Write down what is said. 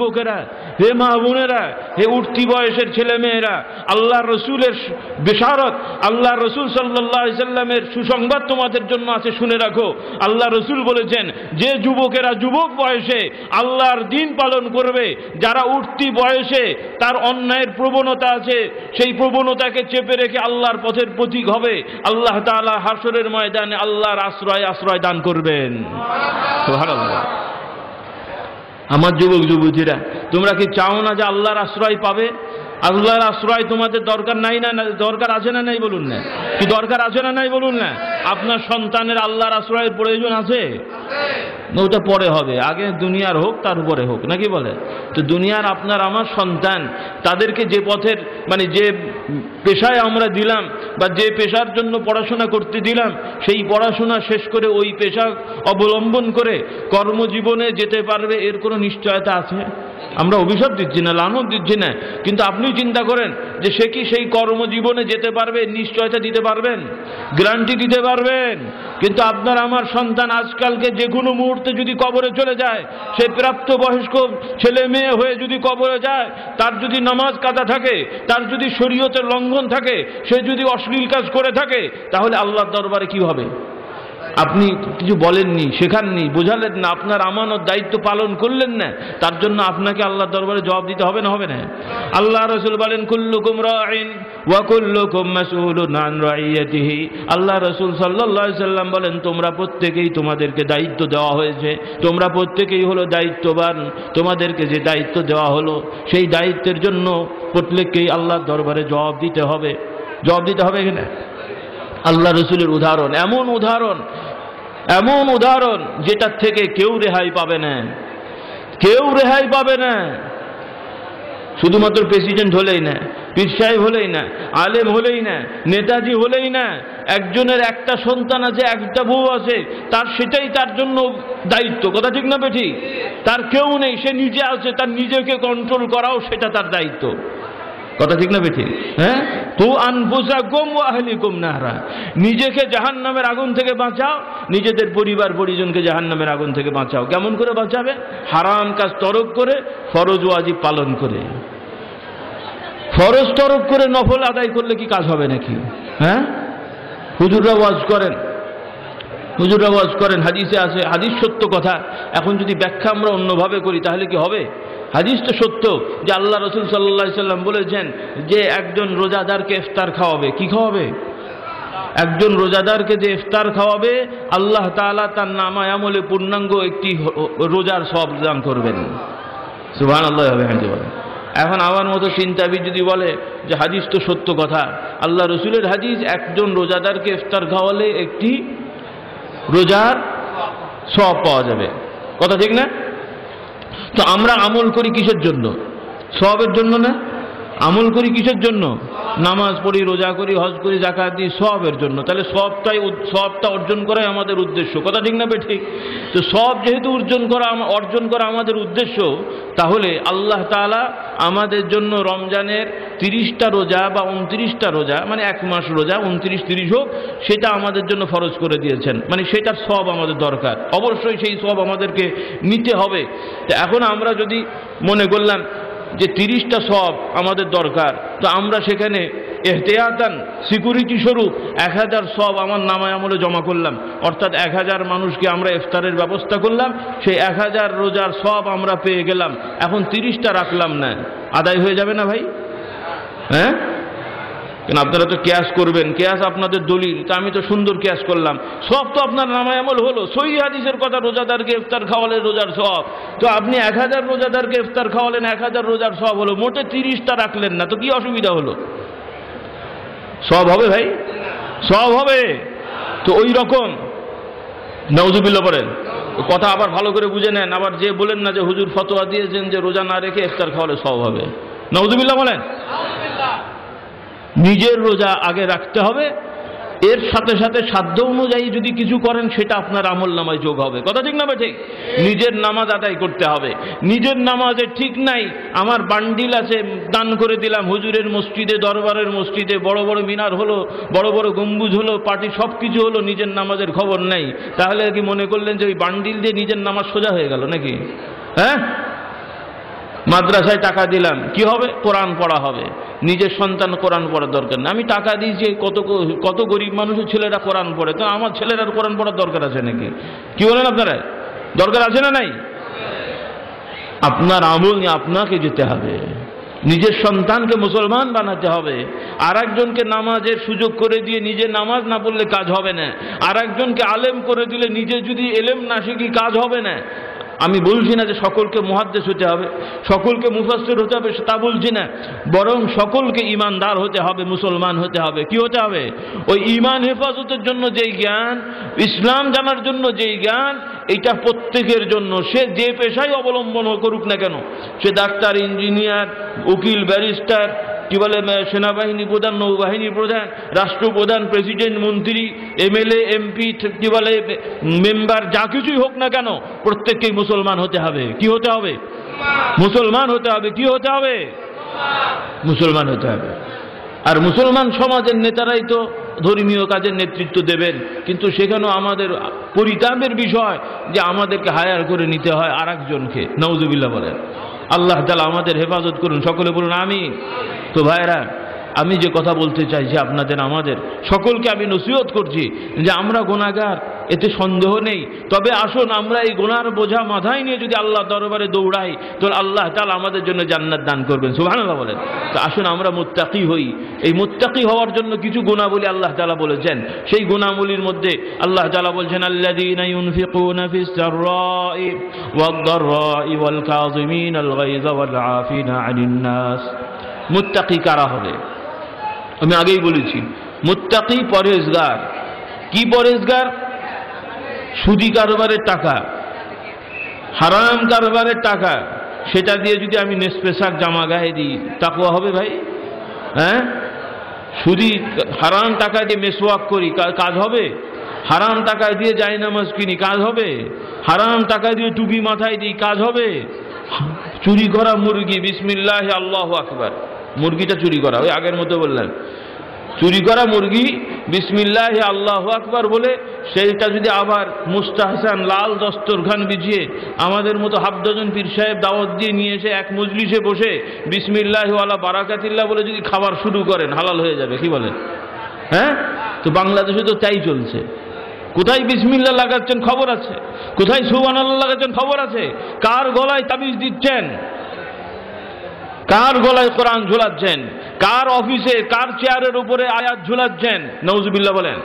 যুবকেরা, হে মা বোনেরা, হে উঠতি বয়সের ছেলে মেয়েরা আল্লাহ রসুলের বেশারত আল্লাহ রসুল সাল্লাহ সাল্লামের সুসংবাদ তোমাদের জন্য আছে, শুনে রাখো আল্লাহ রসুল বলেছেন, যে যুবকেরা যুবক বয়সে আল্লাহর দিন পালন করবে, যারা উঠতি বয়সে তার অন্যায়ের প্রবণতা আছে, সেই প্রবণতাকে চেপে রেখে আল্লাহর পথের প্রতীক হবে, আল্লাহ তাআলা হাসরের ময়দানে আল্লাহর আশ্রয় আশ্রয় দান করবেন সুবহানাল্লাহ। আমার যুবক, যুবতীরা, তোমরা কি চাও না যে আল্লাহর আশ্রয় পাবে? আল্লাহর আশ্রয় তোমাদের দরকার নাই না দরকার আছে না নাই বলুন না। কি দরকার আছে না নাই বলুন না? আপনার সন্তানের আল্লাহর আশ্রয়ের প্রয়োজন আছে? ওটা পরে হবে, আগে দুনিয়ার হোক, তার উপরে হোক, নাকি বলে? তো দুনিয়ার আপনার, আমার সন্তান, তাদেরকে যে পথের মানে যে পেশায় আমরা দিলাম, বা যে পেশার জন্য পড়াশোনা করতে দিলাম, সেই পড়াশোনা শেষ করে ওই পেশা অবলম্বন করে কর্মজীবনে যেতে পারবে, এর কোনো নিশ্চয়তা আছে? আমরা অভিশাপ দিচ্ছি না, লানত দিচ্ছি না, কিন্তু আপনি চিন্তা করেন যে সে কি সেই কর্মজীবনে যেতে পারবে, নিশ্চয়তা দিতে পারবেন? গ্যারান্টি দিতে পারবেন? কিন্তু আপনার, আমার সন্তান আজকালকে যে কোনো মুহূর্তে যদি কবরে চলে যায়, সে প্রাপ্ত বয়স্ক ছেলে মেয়ে হয়ে যদি কবরে যায়, তার যদি নামাজ কাদা থাকে, তার যদি শরীয়তের লঙ্ঘন থাকে, সে যদি অশ্লীল কাজ করে থাকে, তাহলে আল্লাহর দরবারে কি হবে? আপনি কিছু বলেননি, শেখাননি, বোঝালেন না, আপনার আমানত দায়িত্ব পালন করলেন না, তার জন্য আপনাকে আল্লাহর দরবারে জবাব দিতে হবে না হবে না। আল্লাহ রসুল বলেন, কুল্লুকুম রাইন রাইয়াতিহি। আল্লাহ রসুল সাল্লাল্লাহু সাল্লাম বলেন, তোমরা প্রত্যেকেই তোমাদেরকে দায়িত্ব দেওয়া হয়েছে। তোমরা প্রত্যেকেই হলো দায়িত্ববান। তোমাদেরকে যে দায়িত্ব দেওয়া হলো, সেই দায়িত্বের জন্য প্রত্যেককেই আল্লাহর দরবারে জবাব দিতে হবে। জবাব দিতে হবে এখানে? আল্লাহ রসুলের উদাহরণ, এমন উদাহরণ এমন উদাহরণ যেটার থেকে কেউ রেহাই পাবে না। কেউ রেহাই পাবে না। শুধুমাত্র প্রেসিডেন্ট হলেই না, পীর সাহেব হলেই না, আলেম হলেই না, নেতাজি হলেই না, একজনের একটা সন্তান আছে, একটা বউ আছে, তার সেটাই তার জন্য দায়িত্ব। কথা ঠিক না বেঠি? তার কেউ নেই, সে নিজে আছে, তার নিজেকে কন্ট্রোল করাও সেটা তার দায়িত্ব। কথা ঠিক না বেঠি হ্যাঁ? তু আনফুসা কম আহলি কম নাহরা। নিজেকে জাহান নামের আগুন থেকে বাঁচাও, নিজেদের পরিবার, পরিজনকে জাহান নামের আগুন থেকে বাঁচাও। কেমন করে বাঁচাবে? হারাম কাজ তরক করে, ফরজ ওয়াজিব পালন করে। ফরজ তরক করে নফল আদায় করলে কি কাজ হবে নাকি? হ্যাঁ? হুজুররা ওয়াজ করেন। হুজুররা ওয়াজ করেন। হাদিসে আছে, হাদিস সত্য কথা। এখন যদি ব্যাখ্যা আমরা অন্যভাবে করি, তাহলে কি হবে? হাদিস তো সত্য যে আল্লাহ রসুল সাল্লাহ সাল্লাম বলেছেন যে একজন রোজাদারকে ইফতার খাওয়াবে। কি খাওয়াবে? একজন রোজাদারকে যে ইফতার খাওয়াবে, আল্লাহ তাআলা তার নামায় আমলে পূর্ণাঙ্গ একটি রোজার সব দান করবেন। সুবহান আল্লাহ বলেন এখন আমার মতো চিন্তাবিদ যদি বলে যে হাদিস তো সত্য কথা, আল্লাহ রসুলের হাদিস একজন রোজাদারকে ইফতার খাওয়ালে একটি রোজার সব পাওয়া যাবে। কথা ঠিক না? তো আমরা আমল করি কিসের জন্য? সবের জন্য না? আমল করি কিসের জন্য? নামাজ পড়ি, রোজা করি, হজ করি জাকাত দিই, সবের জন্য। তাহলে সবটাই সবটা অর্জন করাই আমাদের উদ্দেশ্য। কথা ঠিক না ঠিক তো সব যেহেতু অর্জন করা অর্জন করা আমাদের উদ্দেশ্য, তাহলে আল্লাহ তালা আমাদের জন্য রমজানের তিরিশটা রোজা বা উনত্রিশটা রোজা মানে এক মাস রোজা, উনত্রিশ, তিরিশ হোক, সেটা আমাদের জন্য ফরজ করে দিয়েছেন। মানে সেটার সব আমাদের দরকার। অবশ্যই সেই সব আমাদেরকে নিতে হবে। তো এখন আমরা যদি মনে করলাম যে তিরিশটা সব আমাদের দরকার, তো আমরা সেখানে এহতেয়াতান, সিকিউরিটি স্বরূপ এক হাজার সব আমার নামায় আমলে জমা করলাম। অর্থাৎ এক হাজার মানুষকে আমরা ইফতারের ব্যবস্থা করলাম, সেই এক হাজার রোজার সব আমরা পেয়ে গেলাম। এখন তিরিশটা রাখলাম না। আদায় হয়ে যাবে না ভাই? হ্যাঁ? কেন আপনারা তো ক্যাশ করবেন? ক্যাশ আপনাদের দলিল। তা আমি তো সুন্দর ক্যাশ করলাম। সব তো আপনার নামায় আমল হলো। সই হাদিসের কথা রোজাদারকে ইফতার খাওয়ালে রোজার সব। তো আপনি এক হাজার রোজাদারকে ইফতার খাওয়ালেন, এক হাজার রোজার সব হলো। মোটে তিরিশটা রাখলেন না, তো কি অসুবিধা হলো? সব হবে ভাই? সব হবে। তো ওই রকম। নওজুবিল্লা বলেন কথা আবার ভালো করে বুঝে নেন। আবার যে বলেন না যে হুজুর ফতোয়া দিয়েছেন যে রোজা না রেখে ইফতার খাওয়ালে সব হবে। নওজুবিল্লা বলেন? নিজের রোজা আগে রাখতে হবে। এর সাথে সাথে সাধ্য অনুযায়ী যদি কিছু করেন, সেটা আপনার আমল নামায় যোগ হবে। কথা ঠিক না বা ঠিক? নিজের নামাজ আদায় করতে হবে। নিজের নামাজে ঠিক নাই, আমার বান্ডিল আছে, দান করে দিলাম, হুজুরের মসজিদে, দরবারের মসজিদে, বড় বড় মিনার হলো, বড় বড় গম্বুজ হলো, পার্টি সব কিছু হলো, নিজের নামাজের খবর নাই। তাহলে কি মনে করলেন যে ওই বান্ডিল দিয়ে নিজের নামাজ সোজা হয়ে গেল নাকি? হ্যাঁ? মাদ্রাসায় টাকা দিলাম, কি হবে? কোরআন পড়া হবে। নিজের সন্তান কোরআন পড়ার দরকার নেই। আমি টাকা দিয়েছি কত কত গরিব মানুষের ছেলেরা কোরআন পড়ে, তো আমার ছেলেরা কোরআন পড়ার দরকার আছে নাকি? কি বলেন আপনারা? দরকার আছে না নাই? আপনার আমল নিয়ে আপনাকে যেতে হবে। নিজের সন্তানকে মুসলমান বানাতে হবে। আর একজনকে নামাজের সুযোগ করে দিয়ে নিজে নামাজ না পড়লে কাজ হবে না। আর একজনকে আলেম করে দিলে নিজে যদি এলেম না শিখি, কাজ হবে না। আমি বলছি না যে সকলকে মুহাদ্দেশ হতে হবে, সকলকে মুফাসসির হতে হবে, তা বলছি না। বরং সকলকে ইমানদার হতে হবে, মুসলমান হতে হবে। কি হতে হবে? ওই ইমান হেফাজতের জন্য যেই জ্ঞান, ইসলাম জানার জন্য যেই জ্ঞান এইটা প্রত্যেকের জন্য। সে যে পেশাই অবলম্বন করুক না কেন, সে ডাক্তার, ইঞ্জিনিয়ার, উকিল, ব্যারিস্টার কি বলে সেনাবাহিনী প্রধান, নৌবাহিনী প্রধান, রাষ্ট্রপ্রধান, প্রেসিডেন্ট, মন্ত্রী, এমএলএ, এমপি কি বলে মেম্বার, যা কিছুই হোক না কেন, প্রত্যেককেই মুসলমান হতে হবে। কি হতে হবে? মুসলমান হতে হবে। কি হতে হবে? মুসলমান হতে হবে। আর মুসলমান সমাজের নেতারাই তো ধর্মীয় কাজের নেতৃত্ব দেবেন। কিন্তু সেখানেও আমাদের পরিতাপের বিষয় যে আমাদেরকে হায়ার করে নিতে হয় আর একজনকে নওজুবিল্লাহ বলেন। আল্লাহ তালা আমাদের হেফাজত করুন। সকলে বলুন আমি তো ভাইরা আমি যে কথা বলতে চাইছি আপনাদের, আমাদের সকলকে আমি নসিহত করছি যে আমরা গোনাগার এতে সন্দেহ নেই। তবে আসুন, আমরা এই গোনার বোঝা মাথায় নিয়ে যদি আল্লাহ দরবারে দৌড়াই তো আল্লাহ তালা আমাদের জন্য জান্নাত দান করবেন। সুবহানাল্লাহ বলেন। তো আসুন, আমরা মুত্তাকি হই। এই মুত্তাকি হওয়ার জন্য কিছু গুণাবলী আল্লাহ তালা বলেছেন। সেই গুণাবলীর মধ্যে আল্লাহ তালা বলছেন, আল্লাযীনা ইউনফিকুনা ওয়াল মুত্তাকি কারা হবে? আমি আগেই বলেছি, মুত্তাকি পরেজগার কি পরেজগার সুদি কারবারের টাকা, হারাম কারবারের টাকা। সেটা দিয়ে যদি আমি নেসপেশাক জামা গায়ে দিই তাকুয়া হবে ভাই? হ্যাঁ? সুদি, হারাম টাকা দিয়ে মেসওয়াক করি কাজ হবে? হারাম টাকা দিয়ে যাই নামাজ কিনি, কাজ হবে? হারাম টাকা দিয়ে টুপি মাথায় দিই, কাজ হবে? চুরি করা মুরগি, বিসমিল্লাহ, আল্লাহ আকবার। মুরগিটা চুরি করা, ওই আগের মতো বললেন। চুরি করা মুরগি, বিসমিল্লাহ আল্লাহ আকবার বলে, সেইটা যদি আবার মুস্তাহসান, লাল দস্তরখান বিছিয়ে আমাদের মতো হাফ ডজন পীর সাহেব দাওয়াত দিয়ে নিয়ে এসে এক মজলিসে বসে বিসমিল্লাহ আল্লাহ বারাকাতিল্লাহ বলে যদি খাবার শুরু করেন, হালাল হয়ে যাবে, কি বলেন? হ্যাঁ? তো বাংলাদেশে তো তাই চলছে। কোথায় বিসমিল্লা লাগাচ্ছেন খবর আছে? কোথায় সুবান আল্লাহ লাগাচ্ছেন খবর আছে? কার গলায় তাবিজ দিচ্ছেন? কার গলায় কোরআন ঝুলাচ্ছেন? কার অফিসে কার চেয়ারের উপরে আয়াত ঝুলাচ্ছেন? নৌজুবিল্লা বলেন।